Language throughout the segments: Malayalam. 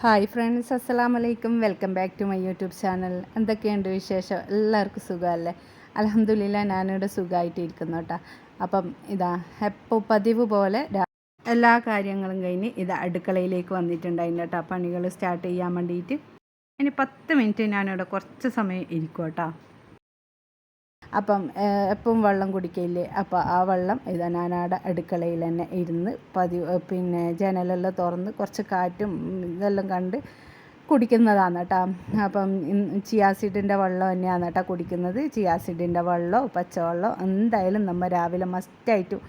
ഹായ് ഫ്രണ്ട്സ് അസ്സാം വലൈക്കും welcome back to my YouTube channel എന്തൊക്കെയുണ്ട് വിശേഷം? എല്ലാവർക്കും സുഖമല്ലേ? അലഹമില്ല ഞാനിവിടെ സുഖമായിട്ടിരിക്കുന്നു കേട്ടോ. അപ്പം ഇതാ എപ്പോൾ പതിവ് പോലെ എല്ലാ കാര്യങ്ങളും കഴിഞ്ഞ് ഇത് അടുക്കളയിലേക്ക് വന്നിട്ടുണ്ടായിരുന്നു കേട്ടോ. പണികൾ സ്റ്റാർട്ട് ചെയ്യാൻ വേണ്ടിയിട്ട് ഇനി പത്ത് മിനിറ്റ് ഞാനിവിടെ കുറച്ച് സമയം ഇരിക്കും കേട്ടോ. അപ്പം എപ്പം വെള്ളം കുടിക്കില്ലേ അപ്പം ആ വെള്ളം ഇതാ ഞാനവിടെ അടുക്കളയിൽ തന്നെ ഇരുന്ന് പതിവ് പിന്നെ ജനലെല്ലാം തുറന്ന് കുറച്ച് കാറ്റും ഇതെല്ലാം കണ്ട് കുടിക്കുന്നതാണ് കേട്ടോ അപ്പം ചിയാസിഡിന്റെ വെള്ളം തന്നെയാണ് കേട്ടോ കുടിക്കുന്നത്. ചിയാസിഡിന്റെ വെള്ളമോ പച്ചവെള്ളമോ എന്തായാലും നമ്മൾ രാവിലെ മസ്റ്റായിട്ടും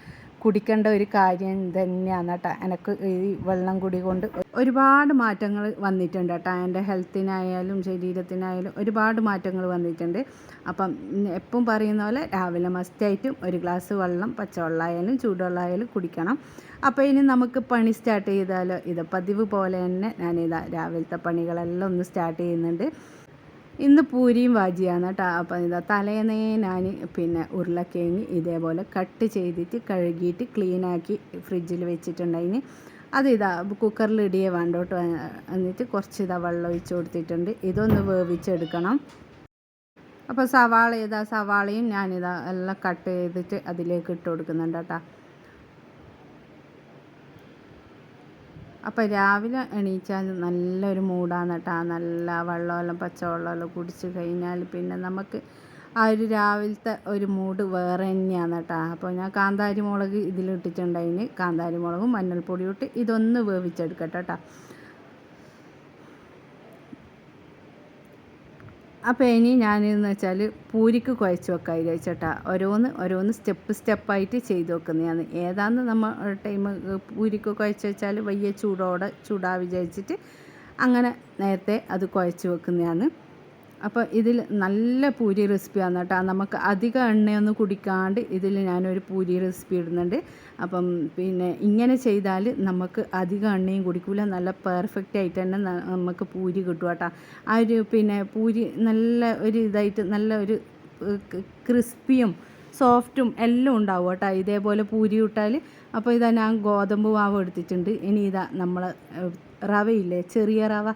കുടിക്കേണ്ട ഒരു കാര്യം തന്നെയാണ് കേട്ടോ. എനിക്ക് ഈ വെള്ളം കുടി കൊണ്ട് ഒരുപാട് മാറ്റങ്ങൾ വന്നിട്ടുണ്ട് കേട്ടോ. എന്റെ ഹെൽത്തിനായാലും ശരീരത്തിനായാലും ഒരുപാട് മാറ്റങ്ങൾ വന്നിട്ടുണ്ട്. അപ്പം എപ്പം പറയുന്ന പോലെ രാവിലെ മസ്റ്റായിട്ടും ഒരു ഗ്ലാസ് വെള്ളം പച്ചവെള്ളമായാലും ചൂടുവെള്ളമായാലും കുടിക്കണം. അപ്പോൾ ഇനി നമുക്ക് പണി സ്റ്റാർട്ട് ചെയ്താലോ? ഇത് പതിവ് പോലെ തന്നെ ഞാനിതാ രാവിലത്തെ പണികളെല്ലാം ഒന്ന് സ്റ്റാർട്ട് ചെയ്യുന്നുണ്ട്. ഇന്ന് പൂരിയും വാജിയാണ് കേട്ടോ. അപ്പം ഇതാ തലേന്നേ ഞാൻ പിന്നെ ഉരുളക്കിഴങ്ങ് ഇതേപോലെ കട്ട് ചെയ്തിട്ട് കഴുകിയിട്ട് ക്ലീനാക്കി ഫ്രിഡ്ജിൽ വെച്ചിട്ടുണ്ടായിന് അത് ഇതാ കുക്കറിൽ ഇടിയേ വേണ്ടോട്ട് എന്നിട്ട് കുറച്ച് ഇതാ വെള്ളം ഒഴിച്ച് കൊടുത്തിട്ടുണ്ട്. ഇതൊന്ന് വേവിച്ചെടുക്കണം. അപ്പോൾ സവാള ഇതാ സവാളയും ഞാനിതാ എല്ലാം കട്ട് ചെയ്തിട്ട് അതിലേക്ക് ഇട്ട് കൊടുക്കുന്നുണ്ട് കേട്ടോ. അപ്പോൾ രാവിലെ എണീച്ചാൽ നല്ലൊരു മൂടാണ് കേട്ടോ നല്ല വെള്ളമെല്ലാം പച്ചവെള്ളമെല്ലാം കുടിച്ച് കഴിഞ്ഞാൽ പിന്നെ നമുക്ക് ആ ഒരു രാവിലത്തെ ഒരു മൂഡ് വേറെ തന്നെയാണ് കേട്ടോ അപ്പോൾ ഞാൻ കാന്താരി മുളക് ഇതിലിട്ടിട്ടുണ്ടായിന് കാന്താരി മുളകും മഞ്ഞൾപ്പൊടിയും ഇട്ട് ഇതൊന്ന് വേവിച്ചെടുക്കട്ടെ കേട്ടോ അപ്പോൾ ഇനി ഞാനെന്ന് വെച്ചാൽ പൂരിക്ക് കുഴച്ച് വെക്കാൻ വിചാരിച്ചേട്ടാ. ഓരോന്ന് ഓരോന്ന് സ്റ്റെപ്പ് സ്റ്റെപ്പായിട്ട് ചെയ്ത് വെക്കുന്നതാണ്. ഏതാന്ന് നമ്മൾ ടൈം പൂരിക്ക് കുഴച്ച് വെച്ചാൽ വലിയ ചൂടോടെ ചൂടാ വിചാരിച്ചിട്ട് അങ്ങനെ നേരത്തെ അത് കുഴച്ച് വെക്കുന്നതാണ്. അപ്പോൾ ഇതിൽ നല്ല പൂരി റെസിപ്പിയാണ് കേട്ടോ. നമുക്ക് അധികം എണ്ണയൊന്നും കുടിക്കാണ്ട് ഇതിൽ ഞാനൊരു പൂരി റെസിപ്പി ഇടുന്നുണ്ട്. അപ്പം പിന്നെ ഇങ്ങനെ ചെയ്താൽ നമുക്ക് അധികം എണ്ണയും കുടിക്കില്ല നല്ല പെർഫെക്റ്റ് ആയിട്ട് തന്നെ നമുക്ക് പൂരി കിട്ടും കേട്ടോ. ആ ഒരു പിന്നെ പൂരി നല്ല ഒരു ഇതായിട്ട് നല്ല ഒരു ക്രിസ്പിയും സോഫ്റ്റും എല്ലാം ഉണ്ടാവും കേട്ടോ. ഇതേപോലെ പൂരി ഇട്ടാൽ അപ്പോൾ ഇതാ ഞാൻ ഗോതമ്പ് മാവ് എടുത്തിട്ടുണ്ട്. ഇനി ഇതാ നമ്മൾ റവയില്ലേ? ചെറിയ റവ.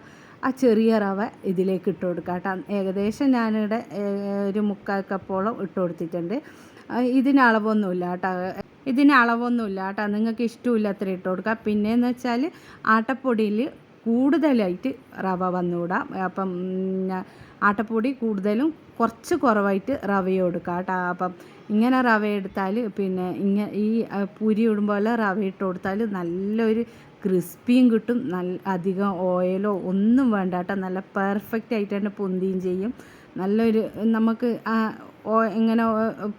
ആ ചെറിയ റവ ഇതിലേക്ക് ഇട്ട് കൊടുക്കാം കേട്ടോ. ഏകദേശം ഞാനിവിടെ ഒരു മുക്കാൽ കപ്പോളം ഇട്ട് കൊടുത്തിട്ടുണ്ട്. ഇതിന് അളവൊന്നുമില്ല കേട്ടോ. ഇതിന് അളവൊന്നുമില്ല കേട്ടോ. നിങ്ങൾക്ക് ഇഷ്ടമില്ല അത്ര ഇട്ട് കൊടുക്കുക പിന്നെയെന്ന് വെച്ചാൽ ആട്ടപ്പൊടിയിൽ കൂടുതലായിട്ട് റവ വന്നുകൂടാ. അപ്പം ആട്ടപ്പൊടി കൂടുതലും കുറച്ച് കുറവായിട്ട് റവയും എടുക്കുക കേട്ടോ. അപ്പം ഇങ്ങനെ റവ എടുത്താൽ പിന്നെ ഇങ്ങനെ ഈ പൂരി ഇടുമ്പോൾ റവ ഇട്ട് കൊടുത്താൽ നല്ലൊരു ക്രിസ്പിയും കിട്ടും. നല്ല അധികം ഓയിലോ ഒന്നും വേണ്ട കേട്ടോ. നല്ല പെർഫെക്റ്റ് ആയിട്ട് തന്നെ പൊന്തിയും ചെയ്യും. നല്ലൊരു നമുക്ക് ഇങ്ങനെ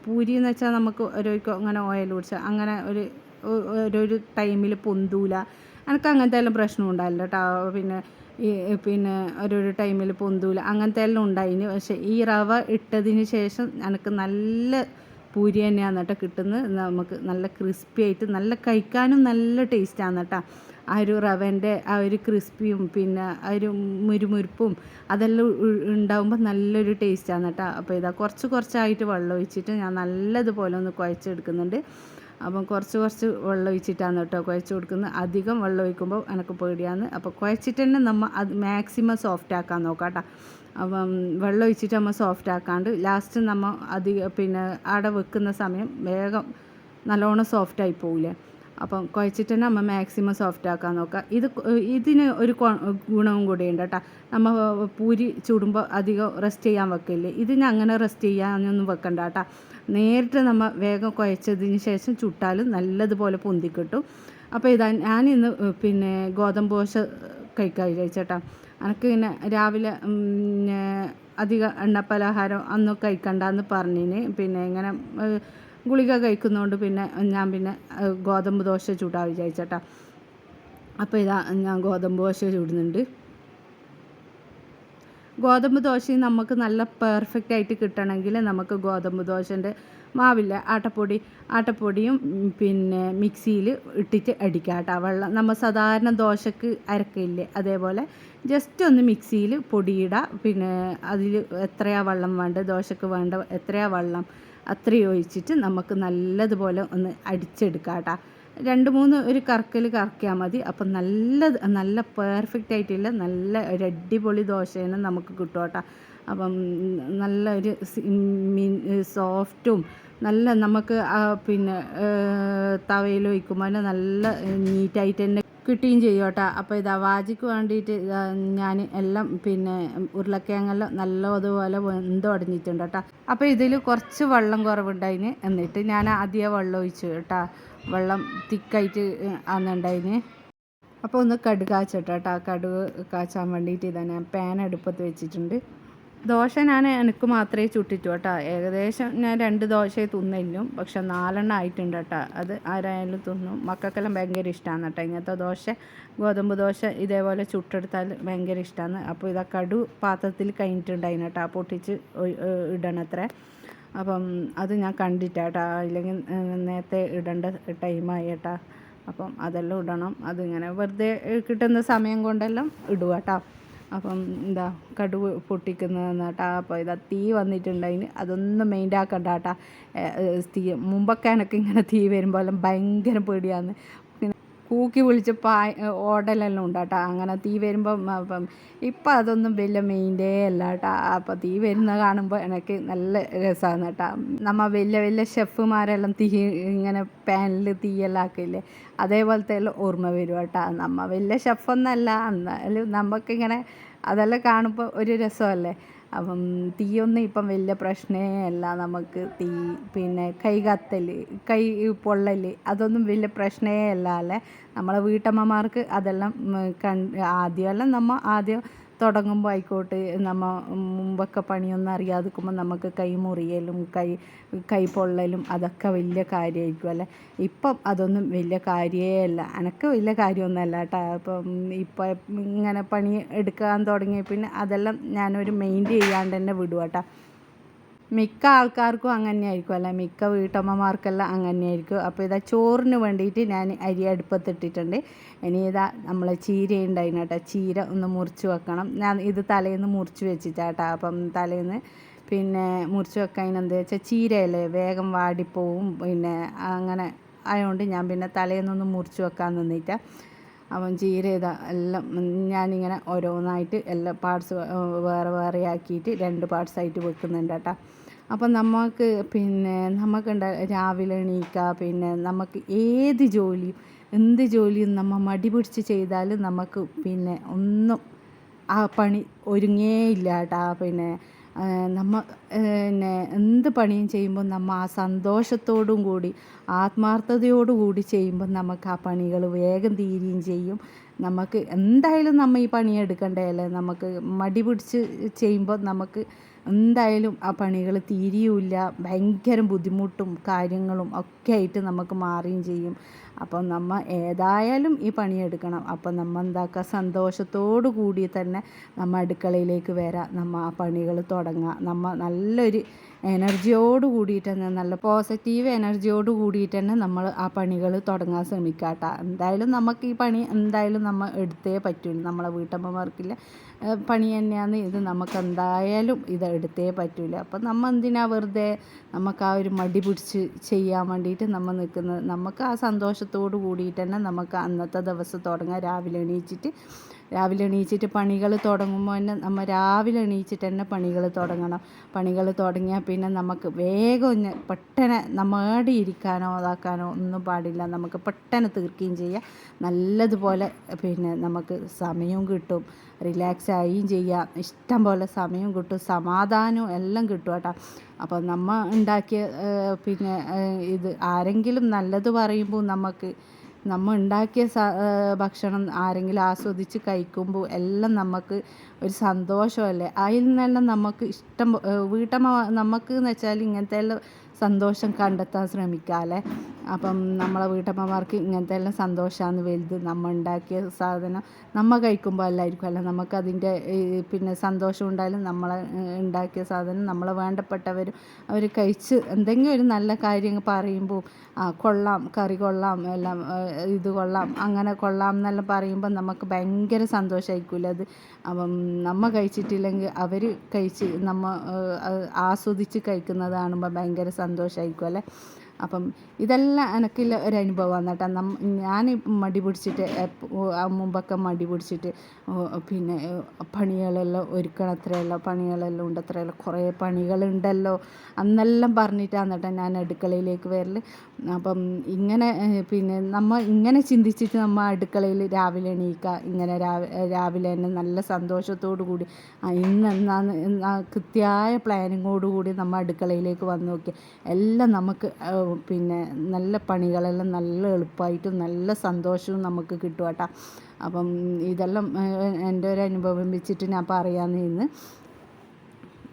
പൂരി എന്ന് വെച്ചാൽ നമുക്ക് ഓരോക്കോ അങ്ങനെ ഓയിൽ കുടിച്ചാൽ അങ്ങനെ ഒരു ഓരോരു ടൈമിൽ പൊന്തൂല. എനിക്ക് അങ്ങനത്തെ എല്ലാം പ്രശ്നം ഉണ്ടായില്ല കേട്ടോ. പിന്നെ ഈ പിന്നെ ഓരോരു ടൈമിൽ പൊന്തൂല. അങ്ങനത്തെ എല്ലാം ഉണ്ടായിന്. പക്ഷേ ഈ റവ ഇട്ടതിന് ശേഷം എനിക്ക് നല്ല പൂരി തന്നെയാണ് കേട്ടോ കിട്ടുന്നത്. നമുക്ക് നല്ല ക്രിസ്പി ആയിട്ട് നല്ല കഴിക്കാനും നല്ല ടേസ്റ്റാണ് കേട്ടോ. ആ ഒരു റവന്റെ ആ ഒരു ക്രിസ്പിയും പിന്നെ ആ ഒരു മുരുമുരുപ്പും അതെല്ലാം ഉണ്ടാകുമ്പോൾ നല്ലൊരു ടേസ്റ്റാണ് കേട്ടോ. അപ്പോൾ ഇതാ കുറച്ച് കുറച്ചായിട്ട് വെള്ളം ഒഴിച്ചിട്ട് ഞാൻ നല്ലതുപോലെ ഒന്ന് കുഴച്ചെടുക്കുന്നുണ്ട്. അപ്പം കുറച്ച് കുറച്ച് വെള്ളം ഒഴിച്ചിട്ടാണ് കേട്ടോ കുഴച്ച് കൊടുക്കുന്നത്. അധികം വെള്ളം ഒഴിക്കുമ്പോൾ എനിക്ക് പേടിയാണ്. അപ്പോൾ കുഴച്ചിട്ട് തന്നെ നമ്മൾ അത് മാക്സിമം സോഫ്റ്റ് ആക്കാൻ നോക്കാം അപ്പം വെള്ളം ഒഴിച്ചിട്ട് നമ്മൾ സോഫ്റ്റ് ആക്കാണ്ട് ലാസ്റ്റ് നമ്മൾ അധികം പിന്നെ അവിടെ വെക്കുന്ന സമയം വേഗം നല്ലോണം സോഫ്റ്റായി പോവില്ലേ അപ്പം കുഴച്ചിട്ട് തന്നെ നമ്മൾ മാക്സിമം സോഫ്റ്റ് ആക്കാൻ നോക്കുക. ഇത് ഇതിന് ഒരു ഗുണവും കൂടിയുണ്ട് കേട്ടോ. നമ്മൾ പൂരി ചൂടുമ്പോൾ അധികം റെസ്റ്റ് ചെയ്യാൻ വെക്കില്ലേ? ഇതിന് അങ്ങനെ റെസ്റ്റ് ചെയ്യാനൊന്നും വെക്കണ്ട കേട്ടോ. നേരിട്ട് നമ്മൾ വേഗം കുഴച്ചതിന് ശേഷം ചുട്ടാലും നല്ലതുപോലെ പൊന്തി കിട്ടും. അപ്പോൾ ഇതാ ഞാനിന്ന് പിന്നെ ഗോതമ്പ് ദോശ കഴിക്കാൻ വിചാരിച്ചേട്ടാ എനിക്ക് പിന്നെ രാവിലെ അധികം എണ്ണ പലഹാരം അന്നും കഴിക്കണ്ടെന്ന് പറഞ്ഞിന്. പിന്നെ ഇങ്ങനെ ഗുളിക കഴിക്കുന്നതുകൊണ്ട് പിന്നെ ഞാൻ പിന്നെ ഗോതമ്പ് ദോശ ചൂടാ വിചാരിച്ചേട്ടാ. അപ്പോൾ ഇതാ ഞാൻ ഗോതമ്പ് ദോശ ചൂടുന്നുണ്ട്. ഗോതമ്പ് ദോശയും നമുക്ക് നല്ല പെർഫെക്റ്റ് ആയിട്ട് കിട്ടണമെങ്കിൽ നമുക്ക് ഗോതമ്പ് ദോശന്റെ മാവില്ല ആട്ടപ്പൊടി ആട്ടപ്പൊടിയും പിന്നെ മിക്സിയിൽ ഇട്ടിട്ട് അടിക്കുക കേട്ടോ. വെള്ളം നമ്മൾ സാധാരണ ദോശക്ക് അരക്കില്ലേ അതേപോലെ ജസ്റ്റ് ഒന്ന് മിക്സിയിൽ പൊടിയിടുക പിന്നെ അതിൽ എത്രയാ വെള്ളം വേണ്ടത് ദോശക്ക് വേണ്ട എത്രയാ വെള്ളം അത്രയും ഒഴിച്ചിട്ട് നമുക്ക് നല്ലതുപോലെ ഒന്ന് അടിച്ചെടുക്കാം കേട്ടോ രണ്ട് മൂന്ന് ഒരു കറക്കൽ കറക്കിയാൽ മതി. അപ്പം നല്ല നല്ല പെർഫെക്റ്റ് ആയിട്ടില്ല നല്ല ഒരു അടിപൊളി ദോശയാണ് നമുക്ക് കിട്ടും കേട്ടോ അപ്പം നല്ല ഒരു മീൻ സോഫ്റ്റും നല്ല നമുക്ക് പിന്നെ തവയിൽ വയ്ക്കുമ്പോൾ നല്ല നീറ്റായിട്ട് തന്നെ കിട്ടുകയും ചെയ്യും കേട്ടോ. അപ്പോൾ ഇതാ വാജിക്ക് വേണ്ടിയിട്ട് ഞാൻ എല്ലാം പിന്നെ ഉരുളക്കിഴങ്ങെല്ലാം നല്ലതുപോലെ വെന്ത് അടഞ്ഞിട്ടുണ്ട് കേട്ടോ. അപ്പോൾ ഇതിൽ കുറച്ച് വെള്ളം കുറവുണ്ടായിന് എന്നിട്ട് ഞാൻ ആദ്യം വെള്ളം ഒഴിച്ചു കേട്ടോ. വെള്ളം തിക്കായിട്ട് ആണെന്നുണ്ടായിന് അപ്പോൾ ഒന്ന് കടുക് കാച്ചട്ടോ കേട്ടോ. കടുക് കാച്ചാൻ വേണ്ടിയിട്ട് ഇതാ ഞാൻ പാൻ അടുപ്പത്ത് വെച്ചിട്ടുണ്ട്. ദോശ ഞാൻ എനിക്ക് മാത്രമേ ചുട്ടിട്ടു കേട്ടോ. ഏകദേശം ഞാൻ രണ്ട് ദോശയെ തിന്നില്ലും പക്ഷെ നാലെണ്ണം ആയിട്ടുണ്ട് കേട്ടോ. അത് ആരായാലും തിന്നും. മക്കൾക്കെല്ലാം ഭയങ്കര ഇഷ്ടമാണ് കേട്ടോ. ഇങ്ങനത്തെ ദോശ ഗോതമ്പ് ദോശ ഇതേപോലെ ചുട്ടെടുത്താൽ ഭയങ്കര ഇഷ്ടമാണ്. അപ്പോൾ ഇതാ കടു പാത്രത്തിൽ കഴിഞ്ഞിട്ടുണ്ടായിന് കേട്ടോ. പൊട്ടിച്ച് ഇടണത്രേ. അപ്പം അത് ഞാൻ കണ്ടിട്ടാട്ടാ ഇല്ലെങ്കിൽ നേരത്തെ ഇടേണ്ട ടൈമായി കേട്ടാ. അപ്പം അതെല്ലാം ഇടണം. അതിങ്ങനെ വെറുതെ കിട്ടുന്ന സമയം കൊണ്ടെല്ലാം ഇടുക കേട്ടോ. അപ്പം എന്താ കടുവ് പൊട്ടിക്കുന്നതെന്ന് കേട്ടാ അപ്പോൾ ഇതാ തീ വന്നിട്ടുണ്ടായിന് അതൊന്നും മെയിന്റ് ആക്കണ്ട കേട്ടാ. തീ മുമ്പൊക്കെ എനിക്ക് ഇങ്ങനെ തീ വരുമ്പോൾ ഭയങ്കര പേടിയാണ് കൂക്കി വിളിച്ച് പായ ഓടലെല്ലാം ഉണ്ട് കേട്ടോ അങ്ങനെ തീ വരുമ്പം അപ്പം ഇപ്പം അതൊന്നും വലിയ മെയിന്റെ അല്ല കേട്ടോ അപ്പോൾ തീ വരുന്ന കാണുമ്പോൾ എനിക്ക് നല്ല രസമാണ് കേട്ടോ നമ്മൾ വലിയ വലിയ ഷെഫുമാരെല്ലാം തീ ഇങ്ങനെ പാനിൽ തീയെല്ലാം ആക്കില്ലേ? അതേപോലത്തെ എല്ലാം ഓർമ്മ വരും കേട്ടോ. നമ്മൾ വലിയ ഷെഫൊന്നല്ല. എന്നാലും നമുക്കിങ്ങനെ അതെല്ലാം കാണുമ്പോൾ ഒരു രസമല്ലേ അപ്പം തീയൊന്നും ഇപ്പം വലിയ പ്രശ്നമേ അല്ല നമുക്ക് തീ പിന്നെ കൈ കത്തൽ കൈ പൊള്ളൽ അതൊന്നും വലിയ പ്രശ്നമേ അല്ല അല്ലേ? നമ്മളെ വീട്ടമ്മമാർക്ക് അതെല്ലാം ആദ്യമെല്ലാം നമ്മൾ ആദ്യം തുടങ്ങുമ്പോൾ ആയിക്കോട്ടെ നമ്മൾ മുമ്പൊക്കെ പണിയൊന്നും അറിയാതെ നിൽക്കുമ്പോൾ നമുക്ക് കൈ മുറിയലും കൈ കൈ പൊള്ളലും അതൊക്കെ വലിയ കാര്യമായിരിക്കും അല്ലേ? ഇപ്പം അതൊന്നും വലിയ കാര്യമേ അല്ല. എനക്ക് വലിയ കാര്യമൊന്നുമല്ല കേട്ടോ. അപ്പം ഇപ്പം ഇങ്ങനെ പണി എടുക്കാൻ തുടങ്ങിയ പിന്നെ അതെല്ലാം ഞാനൊരു മെയിന്റ് ചെയ്യാണ്ട് തന്നെ വിടുക കേട്ടോ. മിക്ക ആൾക്കാർക്കും അങ്ങനെയായിരിക്കും അല്ല? മിക്ക വീട്ടമ്മമാർക്കെല്ലാം അങ്ങനെയായിരിക്കും. അപ്പോൾ ഇതാ ചോറിന് വേണ്ടിയിട്ട് ഞാൻ അരി അടുപ്പത്തിട്ടിട്ടുണ്ട്. ഇനി ഇതാ നമ്മൾ ചീര ഉണ്ടായിരുന്നു കേട്ടോ. ചീര ഒന്ന് മുറിച്ച് വെക്കണം. ഞാൻ ഇത് തലേന്ന് മുറിച്ച് വെച്ചിട്ടാട്ടോ അപ്പം തലേന്ന് പിന്നെ മുറിച്ച് വെക്കാൻ എന്താ വെച്ചാൽ ചീരയല്ലേ വേഗം വാടിപ്പോവും. പിന്നെ അങ്ങനെ ആയതുകൊണ്ട് ഞാൻ പിന്നെ തലേന്നൊന്ന് മുറിച്ച് വെക്കാൻ നിന്നിട്ടാ. അവൻ ചീര ഇതാ എല്ലാം ഞാനിങ്ങനെ ഓരോന്നായിട്ട് എല്ലാ പാർട്സ് വേറെ വേറെ ആക്കിയിട്ട് രണ്ട് പാർട്സായിട്ട് വെക്കുന്നുണ്ട് കേട്ടോ. അപ്പം നമുക്ക് പിന്നെ നമുക്കുണ്ട രാവിലെ എണീക്കുക പിന്നെ നമുക്ക് ഏത് ജോലിയും എന്ത് ജോലിയും നമ്മൾ മടി പിടിച്ച് ചെയ്താലും നമുക്ക് പിന്നെ ഒന്നും ആ പണി ഒരുങ്ങേ ഇല്ല കേട്ടോ പിന്നെ നമ്മ പിന്നെ എന്ത് പണിയും ചെയ്യുമ്പോൾ നമ്മൾ ആ സന്തോഷത്തോടും കൂടി ആത്മാർത്ഥതയോടു കൂടി ചെയ്യുമ്പോൾ നമുക്ക് ആ പണികൾ വേഗം തീരുകയും ചെയ്യും. നമുക്ക് എന്തായാലും നമ്മൾ ഈ പണി എടുക്കണ്ടേ അല്ലേ നമുക്ക് മടി പിടിച്ച് ചെയ്യുമ്പോൾ നമുക്ക് എന്തായാലും ആ പണികൾ തീരുകയില്ല ഭയങ്കര ബുദ്ധിമുട്ടും കാര്യങ്ങളും ഒക്കെ ആയിട്ട് നമുക്ക് മാറുകയും ചെയ്യും. അപ്പം നമ്മൾ ഏതായാലും ഈ പണിയെടുക്കണം. അപ്പം നമ്മൾ എന്താക്കുക സന്തോഷത്തോടു കൂടി തന്നെ നമ്മൾ അടുക്കളയിലേക്ക് വരാം. നമ്മൾ ആ പണികൾ തുടങ്ങുക നമ്മൾ നല്ലൊരു എനർജിയോട് കൂടിയിട്ട് തന്നെ നല്ല പോസിറ്റീവ് എനർജിയോട് കൂടിയിട്ട് തന്നെ നമ്മൾ ആ പണികൾ തുടങ്ങാൻ ശ്രമിക്കാട്ട. എന്തായാലും നമുക്ക് ഈ പണി എന്തായാലും നമ്മൾ എടുത്തേ പറ്റുള്ളൂ നമ്മളെ വീട്ടമ്മമാർക്കില്ല പണി തന്നെയാണ് ഇത് നമുക്ക് എന്തായാലും ഇത് എടുത്തേ പറ്റൂല. അപ്പം നമ്മൾ എന്തിനാ വെറുതെ നമുക്ക് ആ ഒരു മടി പിടിച്ച് ചെയ്യാൻ വേണ്ടിയിട്ട് നമ്മൾ നിൽക്കുന്നത് നമുക്ക് ആ സന്തോഷത്തോട് കൂടിയിട്ട് തന്നെ നമുക്ക് അന്നത്തെ ദിവസം തുടങ്ങാം. രാവിലെ എണീച്ചിട്ട് രാവിലെ എണീച്ചിട്ട് പണികൾ തുടങ്ങുമ്പോൾ തന്നെ നമ്മൾ രാവിലെ എണീച്ചിട്ട് തന്നെ പണികൾ തുടങ്ങണം. പണികൾ തുടങ്ങിയാൽ പിന്നെ നമുക്ക് വേഗം പെട്ടെന്ന് നമ്മടെ ഇരിക്കാനോ അതാക്കാനോ ഒന്നും പാടില്ല. നമുക്ക് പെട്ടെന്ന് തീർക്കുകയും ചെയ്യാം. നല്ലതുപോലെ പിന്നെ നമുക്ക് സമയവും കിട്ടും. റിലാക്സ് ആയും ചെയ്യാം. ഇഷ്ടം പോലെ സമയവും കിട്ടും. സമാധാനവും എല്ലാം കിട്ടും കേട്ടോ. അപ്പോൾ നമ്മൾ ഉണ്ടാക്കിയ പിന്നെ ഇത് ആരെങ്കിലും നല്ലത് പറയുമ്പോൾ നമുക്ക് നമ്മൾ ഉണ്ടാക്കിയ ഭക്ഷണം ആരെങ്കിലും ആസ്വദിച്ച് കഴിക്കുമ്പോൾ എല്ലാം നമുക്ക് ഒരു സന്തോഷമല്ലേ? അതിൽ നിന്നെല്ലാം നമുക്ക് ഇഷ്ടം വീട്ടമ്മ നമുക്ക് എന്ന് വെച്ചാൽ ഇങ്ങനത്തെ എല്ലാം സന്തോഷം കണ്ടെത്താൻ ശ്രമിക്കാമല്ലേ അപ്പം നമ്മളെ വീട്ടമ്മമാർക്ക് ഇങ്ങനത്തെ എല്ലാം സന്തോഷമാണ് വലുത്. നമ്മൾ ഉണ്ടാക്കിയ സാധനം നമ്മൾ കഴിക്കുമ്പോൾ അല്ലായിരിക്കും അല്ല? നമുക്കതിന്റെ പിന്നെ സന്തോഷം ഉണ്ടായാലും നമ്മളെ ഉണ്ടാക്കിയ സാധനം നമ്മളെ വേണ്ടപ്പെട്ടവരും അവർ കഴിച്ച് എന്തെങ്കിലും ഒരു നല്ല കാര്യം പറയുമ്പോൾ ആ കൊള്ളാം കറി കൊള്ളാം എല്ലാം ഇത് കൊള്ളാം അങ്ങനെ കൊള്ളാം എന്നെല്ലാം പറയുമ്പോൾ നമുക്ക് ഭയങ്കര സന്തോഷമായിരിക്കില്ല അത്. അപ്പം നമ്മൾ കഴിച്ചിട്ടില്ലെങ്കിൽ അവർ കഴിച്ച് നമ്മൾ ആസ്വദിച്ച് കഴിക്കുന്നത് കാണുമ്പോൾ ഭയങ്കര സന്തോഷമായിരിക്കും അല്ലേ? അപ്പം ഇതെല്ലാം എനിക്കുള്ള ഒരു അനുഭവമാണ് കേട്ടോ ഞാൻ മടി പിടിച്ചിട്ട് മുമ്പൊക്കെ മടി പിടിച്ചിട്ട് പിന്നെ പണികളെല്ലാം ഒരുക്കണത്രയല്ലോ പണികളെല്ലാം ഉണ്ട് അത്രയല്ല കുറേ പണികളുണ്ടല്ലോ അന്നെല്ലാം പറഞ്ഞിട്ടാണ് കേട്ടോ ഞാൻ അടുക്കളയിലേക്ക് വരൽ അപ്പം ഇങ്ങനെ പിന്നെ നമ്മൾ ഇങ്ങനെ ചിന്തിച്ചിട്ട് നമ്മൾ അടുക്കളയിൽ രാവിലെ എണീക്കുക ഇങ്ങനെ രാവി രാവിലെ തന്നെ നല്ല സന്തോഷത്തോടു കൂടി ഇന്ന് എന്നാന്ന് എന്നാ കൃത്യമായ പ്ലാനിങ്ങോട് കൂടി നമ്മൾ അടുക്കളയിലേക്ക് വന്നു നോക്കി എല്ലാം നമുക്ക് പിന്നെ നല്ല പണികളെല്ലാം നല്ല എളുപ്പമായിട്ടും നല്ല സന്തോഷവും നമുക്ക് കിട്ടും കേട്ടോ അപ്പം ഇതെല്ലാം എന്റെ ഒരു അനുഭവം വെച്ചിട്ട് ഞാൻ പറയാമെന്ന് ഇന്ന്.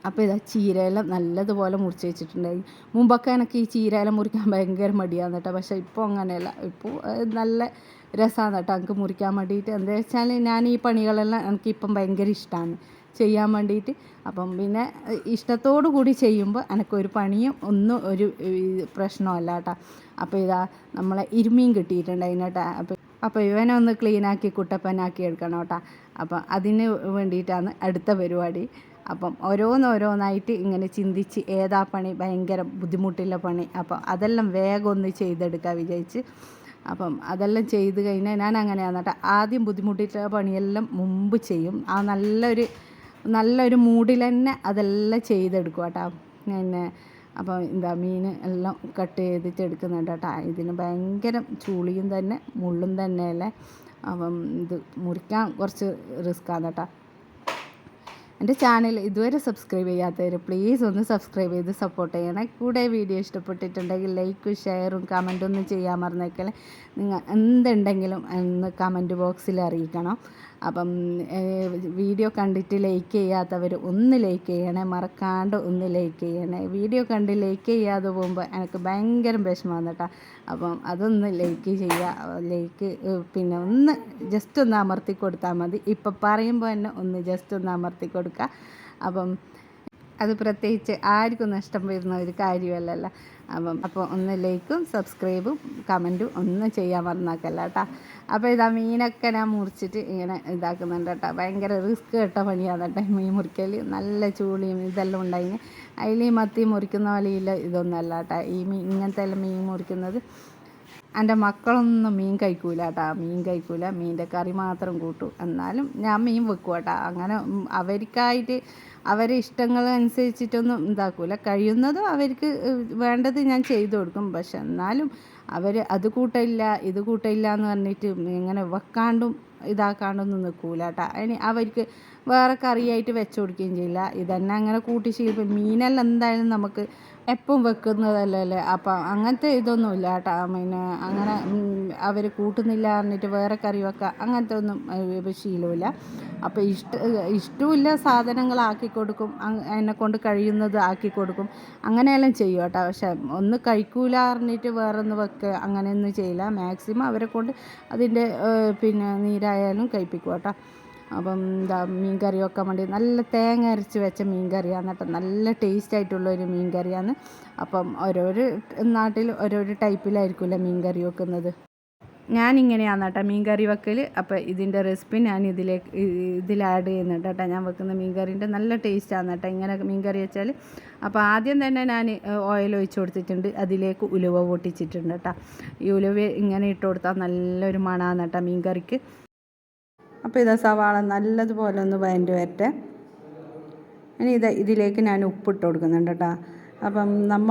അപ്പോൾ ഇതാ ചീരയെല്ലാം നല്ലതുപോലെ മുറിച്ച് വെച്ചിട്ടുണ്ടായി മുമ്പൊക്കെ എനിക്ക് ഈ ചീരയെല്ലാം മുറിക്കാൻ ഭയങ്കര മടിയാണ് കേട്ടോ. പക്ഷേ ഇപ്പോൾ അങ്ങനെയല്ല. ഇപ്പോൾ നല്ല രസമാണ് കേട്ടോ. എനിക്ക് മുറിക്കാൻ വേണ്ടിയിട്ട്. എന്താ വെച്ചാൽ ഞാൻ ഈ പണികളെല്ലാം എനിക്കിപ്പം ഭയങ്കര ഇഷ്ടമാണ് ചെയ്യാൻ വേണ്ടിയിട്ട്. അപ്പം പിന്നെ ഇഷ്ടത്തോടു കൂടി ചെയ്യുമ്പോൾ എനിക്കൊരു പണിയും ഒന്നും ഒരു പ്രശ്നമല്ല കേട്ടോ. അപ്പോൾ ഇതാ നമ്മളെ ഇരുമീൻ കിട്ടിയിട്ടുണ്ടായിരുന്നു കേട്ടോ. അപ്പോൾ അപ്പോൾ ഇവനെ ഒന്ന് ക്ലീനാക്കി കുട്ടപ്പനാക്കി എടുക്കണം കേട്ടോ. അപ്പം അതിന് വേണ്ടിയിട്ടാണ് അടുത്ത പരിപാടി. അപ്പം ഓരോന്നോരോന്നായിട്ട് ഇങ്ങനെ ചിന്തിച്ച് ഏതാ പണി? ഭയങ്കര ബുദ്ധിമുട്ടുള്ള പണി. അപ്പം അതെല്ലാം വേഗം ഒന്ന് ചെയ്തെടുക്കാൻ വിചാരിച്ച്. അപ്പം അതെല്ലാം ചെയ്ത് കഴിഞ്ഞാൽ ഞാൻ അങ്ങനെയാണ് കേട്ടോ. ആദ്യം ബുദ്ധിമുട്ടിയിട്ടുള്ള പണിയെല്ലാം മുമ്പ് ചെയ്യും. ആ നല്ലൊരു നല്ലൊരു മൂഡിൽ തന്നെ അതെല്ലാം ചെയ്തെടുക്കും കേട്ടോ. പിന്നെ അപ്പോൾ എന്താ മീൻ എല്ലാം കട്ട് ചെയ്തിട്ട് എടുക്കുന്നുണ്ട് കേട്ടോ. ഇതിന് ഭയങ്കര ചൂളിയും തന്നെ മുള്ളും തന്നെയല്ലേ അപ്പം ഇത് മുറിക്കാൻ കുറച്ച് റിസ്ക്കാണ് കേട്ടോ. എന്റെ ചാനൽ ഇതുവരെ സബ്സ്ക്രൈബ് ചെയ്യാത്തവർ പ്ലീസ് ഒന്ന് സബ്സ്ക്രൈബ് ചെയ്ത് സപ്പോർട്ട് ചെയ്യണേ. കൂടെ വീഡിയോ ഇഷ്ടപ്പെട്ടിട്ടുണ്ടെങ്കിൽ ലൈക്കും ഷെയറും കമന്റും ഒന്നും ചെയ്യാൻ മറന്നേക്കല്ലേ. നിങ്ങൾ എന്തുണ്ടെങ്കിലും ഒന്ന് കമന്റ് ബോക്സിൽ അറിയിക്കണം. അപ്പം വീഡിയോ കണ്ടിട്ട് ലൈക്ക് ചെയ്യാത്തവർ ഒന്ന് ലൈക്ക് ചെയ്യണേ മറക്കാണ്ട് ഒന്ന് ലൈക്ക് ചെയ്യണേ. വീഡിയോ കണ്ട് ലൈക്ക് ചെയ്യാതെ പോകുമ്പോൾ എനിക്ക് ഭയങ്കര വിഷമമാണ് കേട്ടോ അപ്പം അതൊന്ന് ലൈക്ക് ചെയ്യുക ലൈക്ക് പിന്നെ ഒന്ന് ജസ്റ്റ് ഒന്ന് അമർത്തി കൊടുത്താൽ മതി. ഇപ്പം പറയുമ്പോൾ തന്നെ ഒന്ന് ജസ്റ്റ് ഒന്ന് അമർത്തി കൊടുക്കുക അപ്പം അത് പ്രത്യേകിച്ച് ആർക്കും നഷ്ടം വരുന്ന ഒരു കാര്യമല്ലല്ലോ. അപ്പം അപ്പോൾ ഒന്ന് ലൈക്കും സബ്സ്ക്രൈബും കമന്റും ഒന്നും ചെയ്യാൻ മറന്നാക്കല്ല കേട്ടോ അപ്പോൾ ഇതാ മീനൊക്കെ ഞാൻ മുറിച്ചിട്ട് ഇങ്ങനെ ഇതാക്കുന്നുണ്ട് കേട്ടോ ഭയങ്കര റിസ്ക് കേട്ട പണിയാണ് കേട്ടോ മീൻ മുറിക്കൽ നല്ല ചൂളിയും ഇതെല്ലാം ഉണ്ടായിന്. അതിൽ മത്തി മുറിക്കുന്ന പോലെയില്ല ഇതൊന്നുമല്ല കേട്ടോ ഈ മീൻ ഇങ്ങനത്തെ എല്ലാം മീൻ മുറിക്കുന്നത് എന്റെ മക്കളൊന്നും മീൻ കഴിക്കൂല കേട്ടോ മീൻ കഴിക്കൂല. മീന്റെ കറി മാത്രം കൂട്ടും. എന്നാലും ഞാൻ മീൻ വെക്കും കേട്ടോ അങ്ങനെ അവർക്കായിട്ട് അവരെ ഇഷ്ടങ്ങൾ അനുസരിച്ചിട്ടൊന്നും ഇതാക്കൂല. കഴിയുന്നതും അവർക്ക് വേണ്ടത് ഞാൻ ചെയ്തു കൊടുക്കും. പക്ഷെ എന്നാലും അവർ അത് കൂട്ടില്ല ഇത് കൂട്ടില്ല എന്ന് പറഞ്ഞിട്ട് ഇങ്ങനെ വെക്കാണ്ടും ഇതാക്കാണ്ടൊന്നും നിൽക്കൂല കേട്ടോ അതിന് അവർക്ക് വേറെ കറിയായിട്ട് വെച്ച് കൊടുക്കുകയും ചെയ്യില്ല. ഇതന്നെ അങ്ങനെ കൂട്ടി ശീലിപ്പം. മീനെല്ലാം എന്തായാലും നമുക്ക് എപ്പം വെക്കുന്നതല്ലല്ലേ? അപ്പം അങ്ങനത്തെ ഇതൊന്നുമില്ല കേട്ടോ. പിന്നെ അങ്ങനെ അവർ കൂട്ടുന്നില്ല എന്നിട്ട് വേറെ കറി വെക്കുക അങ്ങനത്തെ ഒന്നും ശീലമില്ല അപ്പോൾ ഇഷ്ട ഇഷ്ടമില്ല സാധനങ്ങളാക്കി കൊടുക്കും എന്നെ കൊണ്ട് കഴിയുന്നത് ആക്കി കൊടുക്കും. അങ്ങനെയെല്ലാം ചെയ്യും കേട്ടോ. പക്ഷെ ഒന്ന് കഴിക്കൂല പറഞ്ഞിട്ട് വേറെ ഒന്ന് വെക്കുക അങ്ങനെയൊന്നും ചെയ്യില്ല. മാക്സിമം അവരെ കൊണ്ട് അതിന്റെ പിന്നെ നീരായാലും കഴിപ്പിക്കും കേട്ടോ. അപ്പം എന്താ മീൻ കറി വെക്കാൻ വേണ്ടി നല്ല തേങ്ങ അരച്ച് വെച്ച മീൻ കറിയാണ് കേട്ടോ. നല്ല ടേസ്റ്റ് ആയിട്ടുള്ള ഒരു മീൻ കറിയാണ് അപ്പം ഓരോരോ നാട്ടിൽ ഓരോരോ ടൈപ്പിലായിരിക്കുമല്ലോ മീൻ കറി വെക്കുന്നത്. ഞാനിങ്ങനെയാണ് കേട്ടോ മീൻ കറി വെക്കൽ അപ്പോൾ ഇതിന്റെ റെസിപ്പി ഞാൻ ഇതിലേക്ക് ഇതിൽ ആഡ് ചെയ്യുന്നുണ്ട് കേട്ടോ. ഞാൻ വെക്കുന്ന മീൻ കറീന്റെ നല്ല ടേസ്റ്റാണ് കേട്ടോ. ഇങ്ങനെ മീൻ കറി വെച്ചാൽ അപ്പോൾ ആദ്യം തന്നെ ഞാൻ ഓയിൽ ഒഴിച്ച് കൊടുത്തിട്ടുണ്ട്. അതിലേക്ക് ഉലുവ പൊട്ടിച്ചിട്ടുണ്ട് കേട്ടോ. ഈ ഉലുവ ഇങ്ങനെ ഇട്ട് കൊടുത്താൽ നല്ലൊരു മണമാണ് കേട്ടോ മീൻ കറിക്ക് അപ്പോൾ ഇതാ സവാള നല്ലതുപോലെ ഒന്ന് വഴണ്ട് വരട്ടെ ഇനി ഇത് ഇതിലേക്ക് ഞാൻ ഉപ്പിട്ട് കൊടുക്കുന്നുണ്ട് കേട്ടോ. അപ്പം നമ്മ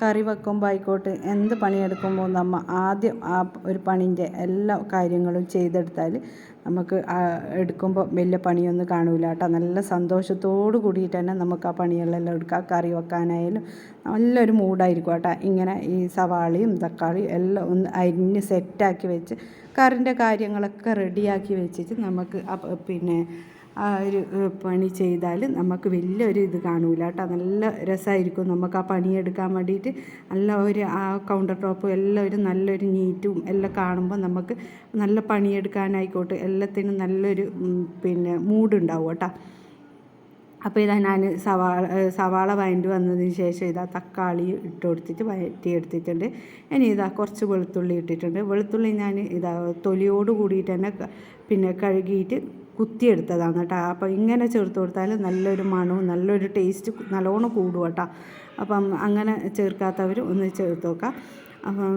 കറി വെക്കുമ്പോൾ ആയിക്കോട്ടെ എന്ത് പണിയെടുക്കുമ്പോൾ നമ്മൾ ആദ്യം ആ ഒരു പണീന്റെ എല്ലാ കാര്യങ്ങളും ചെയ്തെടുത്താൽ നമുക്ക് എടുക്കുമ്പോൾ വലിയ പണിയൊന്നും കാണൂല കേട്ടോ. നല്ല സന്തോഷത്തോടു കൂടിയിട്ട് തന്നെ നമുക്ക് ആ പണികളെല്ലാം എടുക്കാം. കറി വെക്കാനായാലും നല്ലൊരു മൂഡായിരിക്കും കേട്ടോ. ഇങ്ങനെ ഈ സവാളയും തക്കാളിയും എല്ലാം ഒന്ന് അരിഞ്ഞ് സെറ്റാക്കി വെച്ച് കറിന്റെ കാര്യങ്ങളൊക്കെ റെഡിയാക്കി വെച്ചിട്ട് നമുക്ക് പിന്നെ ആ ഒരു പണി ചെയ്താൽ നമുക്ക് വലിയൊരു ഇത് കാണൂല കേട്ടോ. നല്ല രസമായിരിക്കും നമുക്ക് ആ പണിയെടുക്കാൻ വേണ്ടിയിട്ട്. നല്ല ഒരു ആ കൗണ്ടർ ടോപ്പും എല്ലാം ഒരു നല്ലൊരു നീറ്റും എല്ലാം കാണുമ്പോൾ നമുക്ക് നല്ല പണിയെടുക്കാനായിക്കോട്ടെ. എല്ലാത്തിനും നല്ലൊരു പിന്നെ മൂഡുണ്ടാവും കേട്ടോ. അപ്പോൾ ഇതാ ഞാൻ സവാള സവാള വഴണ്ടി വന്നതിന് ശേഷം ഇതാ തക്കാളി ഇട്ട് കൊടുത്തിട്ട് വഴറ്റി എടുത്തിട്ടുണ്ട്. ഇനി ഇതാ കുറച്ച് വെളുത്തുള്ളി ഇട്ടിട്ടുണ്ട്. വെളുത്തുള്ളി ഞാൻ ഇതാ തൊലിയോട് കൂടിയിട്ട് തന്നെ പിന്നെ കഴുകിയിട്ട് കുത്തിയെടുത്തതാണ് കേട്ടോ. അപ്പോൾ ഇങ്ങനെ ചേർത്ത് കൊടുത്താൽ നല്ലൊരു മണവും നല്ലൊരു ടേസ്റ്റ് നല്ലോണം കൂടും കേട്ടോ. അപ്പം അങ്ങനെ ചേർക്കാത്തവർ ഒന്ന് ചേർത്ത് നോക്കാം. അപ്പം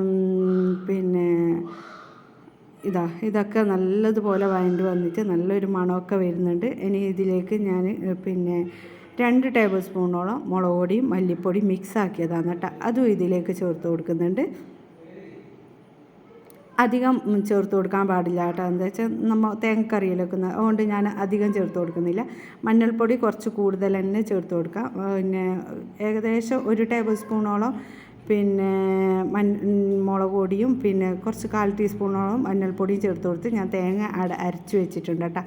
പിന്നെ ഇതാ ഇതൊക്കെ നല്ലതുപോലെ വഴണ്ട് വന്നിട്ട് നല്ലൊരു മണമൊക്കെ വരുന്നുണ്ട്. ഇനി ഇതിലേക്ക് ഞാൻ പിന്നെ രണ്ട് ടേബിൾ സ്പൂണോളം മുളക് പൊടിയും മല്ലിപ്പൊടിയും മിക്സ് ആക്കിയതാണ് കേട്ടോ. അതും ഇതിലേക്ക് ചേർത്ത് കൊടുക്കുന്നുണ്ട്. അധികം ചേർത്ത് കൊടുക്കാൻ പാടില്ല കേട്ടോ. എന്താ വെച്ചാൽ നമ്മൾ തേങ്ങക്കറിയിലൊക്കെ അതുകൊണ്ട് ഞാൻ അധികം ചേർത്ത് കൊടുക്കുന്നില്ല. മഞ്ഞൾപ്പൊടി കുറച്ച് കൂടുതൽ തന്നെ ചേർത്ത് കൊടുക്കാം. പിന്നെ ഏകദേശം ഒരു ടേബിൾ സ്പൂണോളം പിന്നെ മൻ മുളക് പൊടിയും പിന്നെ കുറച്ച് കാൽ ടീസ്പൂണോളം മഞ്ഞൾപ്പൊടിയും ചേർത്ത് കൊടുത്ത് ഞാൻ തേങ്ങ അട അരച്ച് വെച്ചിട്ടുണ്ട് കേട്ടോ.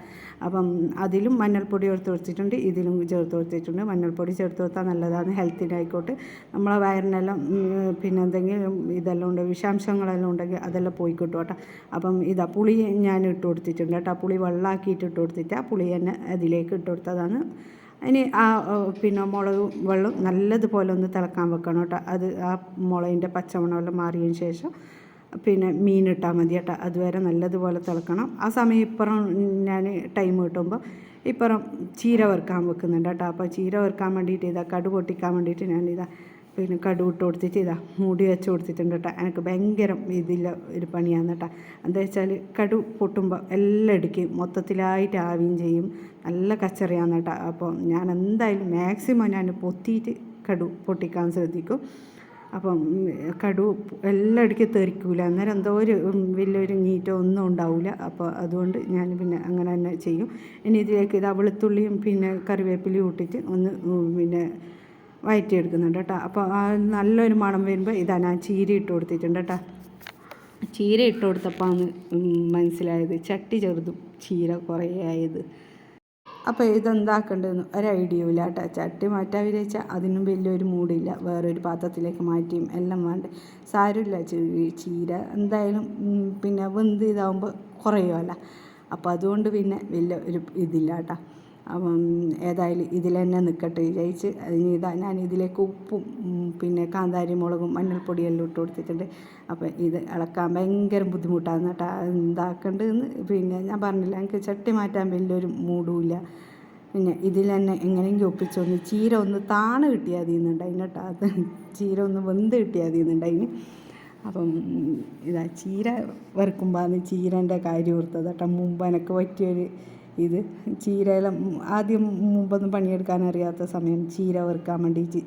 അപ്പം അതിലും മഞ്ഞൾപ്പൊടി ചേർത്ത് കൊടുത്തിട്ടുണ്ട് ഇതിലും ചേർത്ത് കൊടുത്തിട്ടുണ്ട്. മഞ്ഞൾപ്പൊടി ചേർത്ത് കൊടുത്താൽ നല്ലതാണ് ഹെൽത്തിനായിക്കോട്ടെ നമ്മളെ വയറിനെല്ലാം പിന്നെ എന്തെങ്കിലും ഇതെല്ലാം ഉണ്ട് വിഷാംശങ്ങളെല്ലാം ഉണ്ടെങ്കിൽ അതെല്ലാം പോയി കിട്ടും കേട്ടോ. അപ്പം ഇതാ പുളി ഞാൻ ഇട്ട് കൊടുത്തിട്ടുണ്ട് കേട്ടോ. പുളി വെള്ളമാക്കിയിട്ട് ഇട്ട് കൊടുത്തിട്ട് ആ പുളി തന്നെ അതിലേക്ക് ഇട്ട് കൊടുത്തതാണ്. ഇനി ആ പിന്നെ മുളക് വെള്ളം നല്ലതുപോലെ ഒന്ന് തിളക്കാൻ വെക്കണം കേട്ടോ. അത് ആ മുളകിന്റെ പച്ചമണമെല്ലാം മാറിയതിന് ശേഷം പിന്നെ മീൻ ഇട്ടാൽ മതി കേട്ടോ. അതുവരെ നല്ലതുപോലെ തിളക്കണം. ആ സമയം ഇപ്പുറം ഞാൻ ടൈം കിട്ടുമ്പോൾ ഇപ്പുറം ചീര വറുക്കാൻ വെക്കുന്നുണ്ട് കേട്ടോ. അപ്പോൾ ചീര വറുക്കാൻ വേണ്ടിയിട്ട് ഇതാ കടു പൊട്ടിക്കാൻ വേണ്ടിയിട്ട് ഞാനിതാ പിന്നെ കടു കൊടുത്തിട്ട് ഇതാ മൂടി വെച്ച് കൊടുത്തിട്ടുണ്ട് കേട്ടോ. എനിക്ക് ഭയങ്കര ഇതില്ല ഒരു പണിയാണ് കേട്ടോ. എന്താ വെച്ചാൽ കടു പൊട്ടുമ്പോൾ എല്ലാം ഇടിക്കും. മൊത്തത്തിലായിട്ട് ആവുകയും ചെയ്യും. നല്ല കച്ചറിയാണ് കേട്ടോ. അപ്പോൾ ഞാൻ എന്തായാലും മാക്സിമം ഞാൻ പൊത്തിയിട്ട് കടു പൊട്ടിക്കാൻ ശ്രദ്ധിക്കും. അപ്പം കടു എല്ലാം ഇടയ്ക്ക് തെറിക്കൂല. അന്നേരം എന്തോ ഒരു വലിയൊരു നീറ്റോ ഒന്നും ഉണ്ടാവില്ല അപ്പോൾ അതുകൊണ്ട് ഞാൻ പിന്നെ അങ്ങനെ തന്നെ ചെയ്യും. ഇനി ഇതിലേക്ക് ഇതാ വെളുത്തുള്ളിയും പിന്നെ കറിവേപ്പിലയും ഇട്ടിട്ട് ഒന്ന് പിന്നെ വയറ്റിയെടുക്കുന്നുണ്ട് കേട്ടോ. അപ്പോൾ നല്ലൊരു മണം വരുമ്പോൾ ഇതാ ഞാൻ ചീര ഇട്ട് കൊടുത്തിട്ടുണ്ട് കേട്ടോ. ചീര ഇട്ട് കൊടുത്തപ്പോൾ ആണ് മനസ്സിലായത് ചട്ടി ചെറുതും ചീര കുറേ ആയത്. അപ്പോൾ ഇതെന്താക്കേണ്ടതെന്ന് ഒരു ഐഡിയ ഇല്ല കേട്ടോ. ചട്ടി മാറ്റാൻ വിചാരിച്ചാൽ അതിനും വലിയൊരു മൂടില്ല. വേറൊരു പാത്രത്തിലേക്ക് മാറ്റിയും എല്ലാം വേണ്ട. സാരമില്ല ചീര എന്തായാലും പിന്നെ വെന്ത് ഇതാകുമ്പോൾ കുറയുമല്ല അപ്പോൾ അതുകൊണ്ട് പിന്നെ വലിയ ഒരു ഇതില്ല കേട്ടോ. അപ്പം ഏതായാലും ഇതിൽ തന്നെ നിൽക്കട്ടെ വിചാരിച്ച്. അതിന് ഇതാ ഞാൻ ഇതിലേക്ക് ഉപ്പും പിന്നെ കാന്താരി മുളകും മഞ്ഞൾപ്പൊടിയെല്ലാം ഇട്ട് കൊടുത്തിട്ടുണ്ട്. അപ്പം ഇത് ഇളക്കാൻ ഭയങ്കര ബുദ്ധിമുട്ടാണ് കേട്ടോ. എന്താക്കേണ്ടതെന്ന് പിന്നെ ഞാൻ പറഞ്ഞില്ല. എനിക്ക് ചട്ടി മാറ്റാൻ വലിയൊരു മൂടുമില്ല. പിന്നെ ഇതിൽ തന്നെ എങ്ങനെയെങ്കിലും ഒപ്പിച്ചൊന്ന് ചീര ഒന്ന് താണ് കിട്ടിയാൽ മതി കേട്ടോ. അത് ചീര ഒന്ന് വെന്ത് കിട്ടിയാൽ മതി അപ്പം ഇതാ ചീര വറുക്കുമ്പോൾ ചീരന്റെ കാര്യം ഓർത്തത് കേട്ടോ. മുമ്പ് എനിക്ക് പറ്റിയൊരു ഇത് ചീരയെല്ലാം ആദ്യം മുമ്പൊന്നും പണിയെടുക്കാൻ അറിയാത്ത സമയം ചീര വറുക്കാൻ വേണ്ടി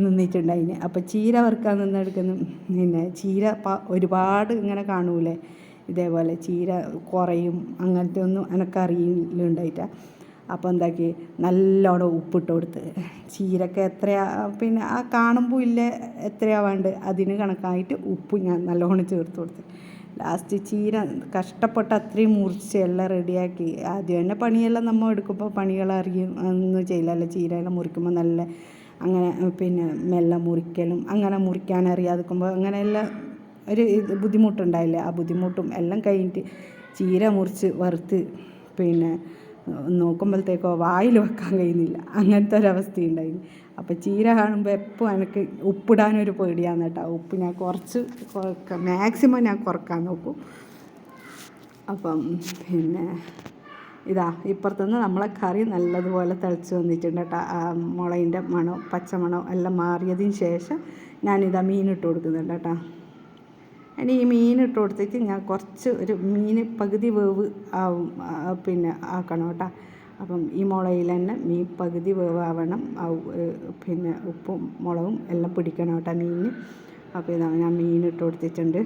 നിന്നിട്ടുണ്ടായിന്. അപ്പോൾ ചീര വറുക്കാൻ നിന്നെടുക്കുന്ന പിന്നെ ചീര ഒരുപാട് ഇങ്ങനെ കാണൂലേ? ഇതേപോലെ ചീര കുറയും അങ്ങനത്തെ ഒന്നും എനക്കറിയില്ലുണ്ടായിട്ടാ അപ്പോൾ എന്താക്കി? നല്ലോണം ഉപ്പിട്ട് കൊടുത്ത്. ചീരക്ക് എത്രയാ പിന്നെ ആ കാണുമ്പോൾ ഇല്ല എത്രയാ വേണ്ടത്? അതിന് കണക്കായിട്ട് ഉപ്പ് ഞാൻ നല്ലോണം ചേർത്ത് കൊടുത്ത്. ലാസ്റ്റ് ചീര കഷ്ടപ്പെട്ട് അത്രയും മുറിച്ച് എല്ലാം റെഡിയാക്കി. ആദ്യം തന്നെ പണിയെല്ലാം നമ്മൾ എടുക്കുമ്പോൾ പണികളറിയും ഒന്നും ചെയ്യില്ലല്ലോ. ചീരയെല്ലാം മുറിക്കുമ്പോൾ നല്ല അങ്ങനെ പിന്നെ മെല്ലെ മുറിക്കലും അങ്ങനെ മുറിക്കാൻ അറിയാതിരിക്കുമ്പോൾ അങ്ങനെയെല്ലാം ഒരു ഇത് ബുദ്ധിമുട്ടുണ്ടായില്ലേ? ആ ബുദ്ധിമുട്ടും എല്ലാം കഴിഞ്ഞിട്ട് ചീര മുറിച്ച് വറുത്ത് പിന്നെ നോക്കുമ്പോഴത്തേക്കോ വായിൽ വെക്കാൻ കഴിയുന്നില്ല. അങ്ങനത്തെ ഒരവസ്ഥയുണ്ടായി അപ്പോൾ ചീര കാണുമ്പോൾ എപ്പോൾ എനിക്ക് ഉപ്പിടാനൊരു പേടിയാണ് കേട്ടോ. ഉപ്പ് ഞാൻ കുറച്ച് മാക്സിമം ഞാൻ കുറയ്ക്കാൻ നോക്കും. അപ്പം പിന്നെ ഇതാ ഇപ്പുറത്തുനിന്ന് നമ്മളെ കറി നല്ലതുപോലെ തിളച്ച് വന്നിട്ടുണ്ട് കേട്ടോ. ആ മുളകിന്റെ മണം പച്ചമണം എല്ലാം മാറിയതിന് ശേഷം ഞാനിതാ മീനിട്ട് കൊടുക്കുന്നുണ്ട് കേട്ടോ. ഇനി ഈ മീൻ ഇട്ട് കൊടുത്തിട്ട് ഞാൻ കുറച്ച് ഒരു മീൻ പകുതി വേവ് ആവും പിന്നെ ആക്കണം കേട്ടോ. അപ്പം ഈ മുളയിൽ തന്നെ മീൻ പകുതി വേവാവണം പിന്നെ ഉപ്പും മുളകും എല്ലാം പിടിക്കണം കേട്ടോ മീനിന്. അപ്പോൾ ഇതാണ് ഞാൻ മീൻ ഇട്ട് കൊടുത്തിട്ടുണ്ട്.